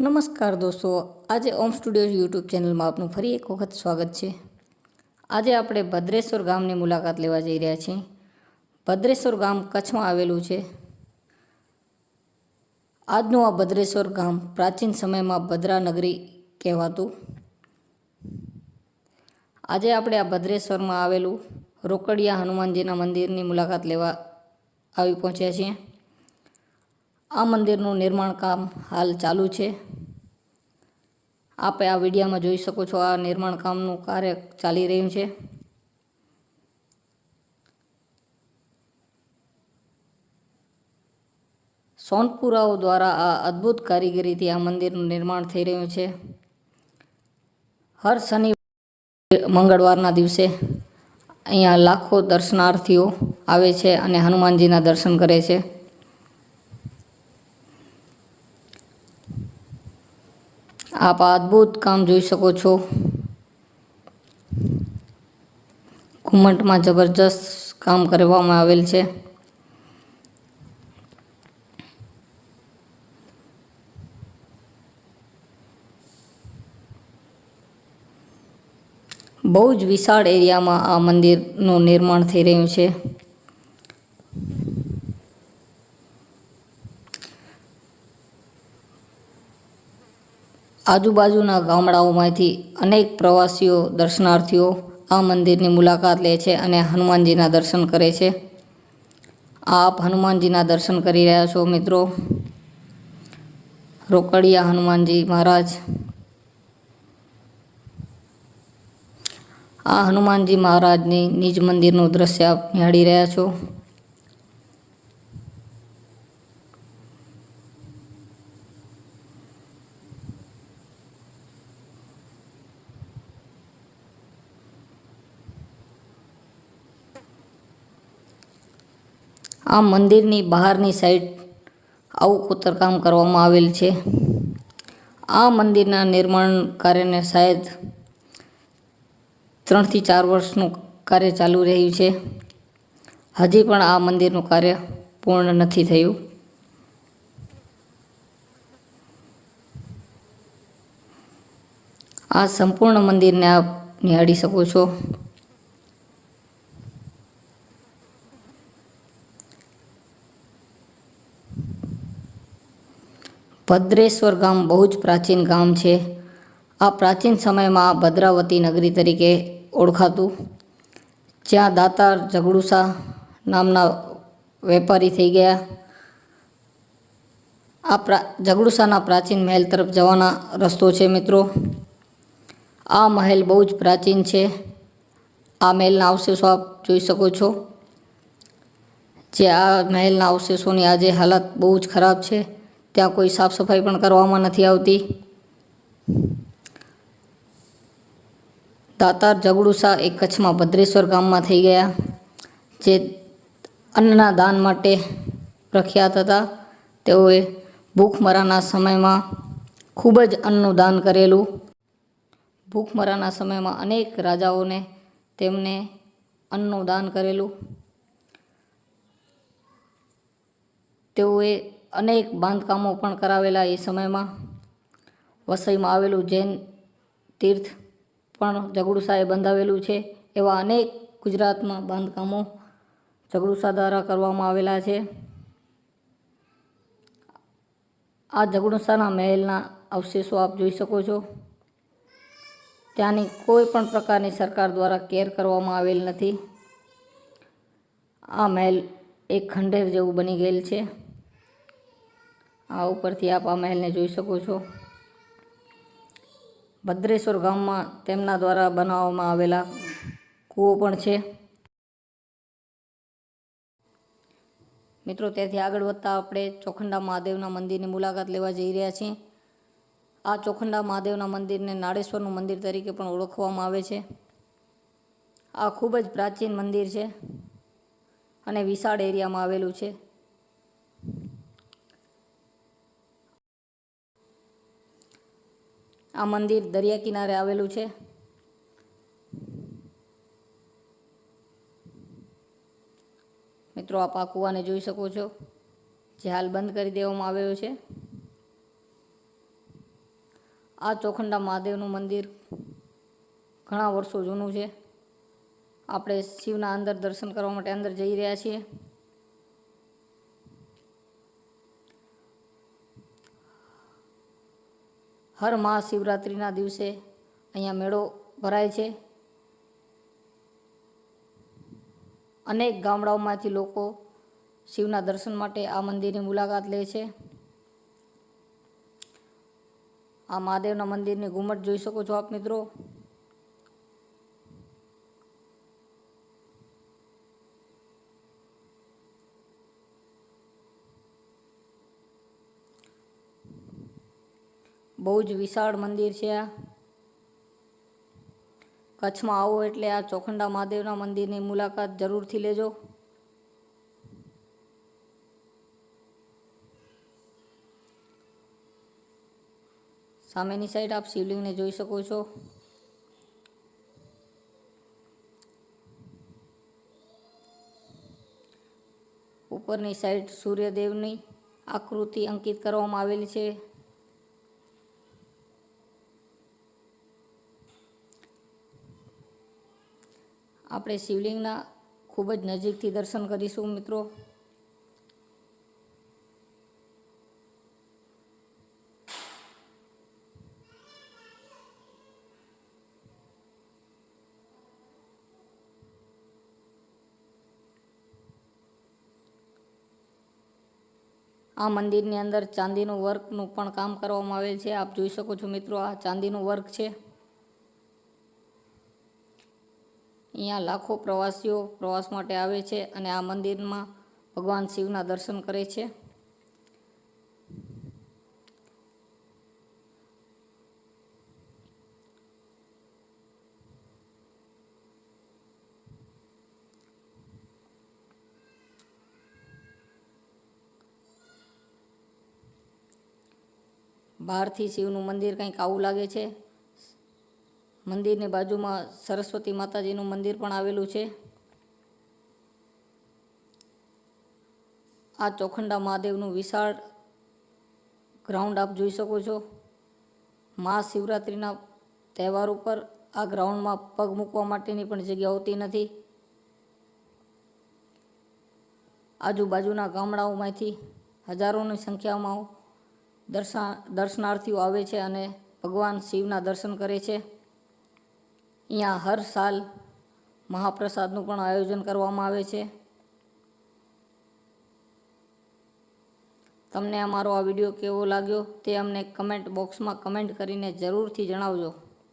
નમસ્કાર દોસ્તો, આજે ઓમ સ્ટુડિયો યુટ્યુબ ચેનલમાં આપનું ફરી એક વખત સ્વાગત છે. આજે આપણે ભદ્રેશ્વર ગામની મુલાકાત લેવા જઈ રહ્યા છીએ. ભદ્રેશ્વર ગામ કચ્છમાં આવેલું છે. આજનું આ ભદ્રેશ્વર ગામ પ્રાચીન સમયમાં ભદ્રા નગરી કહેવાતું. આજે આપણે આ ભદ્રેશ્વરમાં આવેલું રોકડિયા હનુમાનજીના મંદિરની મુલાકાત લેવા આવી પહોંચ્યા છીએ. આ મંદિરનું નિર્માણ કામ હાલ ચાલુ છે. આપે આ વિડીયામાં જોઈ શકો છો આ નિર્માણ કામનું કાર્ય ચાલી રહ્યું છે. સોનપુરાઓ દ્વારા આ અદ્ભુત કારીગરીથી આ મંદિરનું નિર્માણ થઈ રહ્યું છે. હર શનિ મંગળવારના દિવસે અહીંયા લાખો દર્શનાર્થીઓ આવે છે અને હનુમાનજીના દર્શન કરે છે. આપ અદ્ભુત કામ જોઈ શકો છો. ઘુમ્મટમાં જબરજસ્ત કામ કરવામાં આવેલ છે. બહુ જ વિશાળ એરિયામાં આ મંદિરનું નિર્માણ થઈ રહ્યું છે. આજુબાજુના ગામડાઓમાંથી અનેક પ્રવાસીઓ, દર્શનાર્થીઓ આ મંદિરની મુલાકાત લે છે અને હનુમાનજીના દર્શન કરે છે. આપ હનુમાનજીના દર્શન કરી રહ્યા છો, મિત્રો? રોકડિયા હનુમાનજી મહારાજ. આ હનુમાનજી મહારાજની નિજ મંદિરનું દ્રશ્ય આપ નિહાળી રહ્યા છો. આ મંદિરની બહારની સાઈડ આવું કોતરકામ કરવામાં આવેલ છે. આ મંદિરના નિર્માણ કાર્યને શાયદ ત્રણથી ચાર વર્ષનું કાર્ય ચાલુ રહ્યું છે. હજી પણ આ મંદિરનું કાર્ય પૂર્ણ નથી થયું. આ સંપૂર્ણ મંદિરને આપ નિહાળી શકો છો. ભદ્રેશ્વર ગામ બહુ જ પ્રાચીન ગામ છે. આ પ્રાચીન સમયમાં ભદ્રાવતી નગરી તરીકે ઓળખાતું. જ્યાં દાતાર ઝઘડુસા નામના વેપારી થઈ ગયા. આ પ્રા, ઝઘડુસાના પ્રાચીન મહેલ તરફ જવાના રસ્તો છે મિત્રો. આ મહેલ બહુ જ પ્રાચીન છે. આ મહેલના અવશેષો આપ જોઈ શકો છો. જે આ મહેલના અવશેષોની આજે હાલત બહુ જ ખરાબ છે. ત્યાં કોઈ સાફ સફાઈ પણ કરવામાં નથી આવતી. દાતાર જગડુસા એ કચ્છમાં ભદ્રેશ્વર ગામમાં થઈ ગયા, જે અન્નના દાન માટે પ્રખ્યાત હતા. તેઓએ ભૂખમરાના સમયમાં ખૂબ જ અન્નનું દાન કરેલું. ભૂખમરાના સમયમાં અનેક રાજાઓને તેમને અન્નનું દાન કરેલું. તેઓએ અનેક બાંધકામો પણ કરાવેલા એ સમયમાં. વસઈમાં આવેલું જૈન તીર્થ પણ ઝઘડુસાએ બંધાવેલું છે. એવા અનેક ગુજરાતમાં બાંધકામો ઝઘડુસા દ્વારા કરવામાં આવેલા છે. આ ઝઘડુસાના મહેલના અવશેષો આપ જોઈ શકો છો. ત્યાંની કોઈ પણ પ્રકારની સરકાર દ્વારા કેર કરવામાં આવેલ નથી. આ મહેલ એક ખંડેર જેવું બની ગયેલ છે. આ ઉપરથી આપ આ મહેલને જોઈ શકો છો. ભદ્રેશ્વર ગામમાં તેમના દ્વારા બનાવવામાં આવેલા કૂવો પણ છે. મિત્રો, ત્યાંથી આગળ વધતા આપણે ચોખંડા મહાદેવના મંદિરની મુલાકાત લેવા જઈ રહ્યા છીએ. આ ચોખંડા મહાદેવના મંદિરને નાળેશ્વરનું મંદિર તરીકે પણ ઓળખવામાં આવે છે. આ ખૂબ જ પ્રાચીન મંદિર છે અને વિશાળ એરિયામાં આવેલું છે. આ મંદિર દરિયા કિનારે આવેલું છે. મિત્રો, આપ આ કૂવાને જોઈ શકો છો. જે હાલ બંધ કરી દેવામાં આવ્યો છે. આ ચોખંડા મહાદેવનું મંદિર ઘણા વર્ષો જૂનું છે. આપણે શિવના અંદર દર્શન કરવા માટે અંદર જઈ રહ્યા છીએ. હર મહાશિવરાત્રિના દિવસે અહીંયા મેળો ભરાય છે. અનેક ગામડાઓમાંથી લોકો શિવના દર્શન માટે આ મંદિરની મુલાકાત લે છે. આ મહાદેવના મંદિરની ઘુમટ જોઈ શકો છો આપ મિત્રો. બહુ જ વિશાળ મંદિર છે. આ કચ્છમાં આવો એટલે આ ચોખંડા મહાદેવના મંદિરની મુલાકાત જરૂરથી લેજો. સામેની સાઈડ આપ શિવલિંગને જોઈ શકો છો. ઉપરની સાઈડ સૂર્યદેવની આકૃતિ અંકિત કરવામાં આવેલી છે. આપણે શિવલિંગના ખૂબ જ નજીકથી દર્શન કરીશું, મિત્રો. આ મંદિરની અંદર ચાંદીનું વર્કનું પણ કામ કરવામાં આવેલ છે. આપ જોઈ શકો છો, મિત્રો, આ ચાંદીનું વર્ક છે. અહીંયા લાખો પ્રવાસીઓ પ્રવાસ માટે આવે છે અને આ મંદિરમાં ભગવાન શિવના દર્શન કરે છે. બહારથી શિવનું મંદિર કંઈક આવું લાગે છે. મંદિરની બાજુમાં સરસ્વતી માતાજીનું મંદિર પણ આવેલું છે. આ ચોખંડા મહાદેવનું વિશાળ ગ્રાઉન્ડ આપ જોઈ શકો છો. મહાશિવરાત્રિના તહેવાર ઉપર આ ગ્રાઉન્ડમાં પગ મૂકવા માટેની પણ જગ્યા હોતી નથી. આજુબાજુના ગામડાઓમાંથી હજારોની સંખ્યામાં દર્શા દર્શનાર્થીઓ આવે છે અને ભગવાન શિવના દર્શન કરે છે. અહીંયા હર સાલ મહાપ્રસાદનું પણ આયોજન કરવામાં આવે છે. તમને અમારો આ વીડિયો કેવો લાગ્યો તે અમને કમેન્ટ બોક્સમાં કમેન્ટ કરીને જરૂરથી જણાવજો.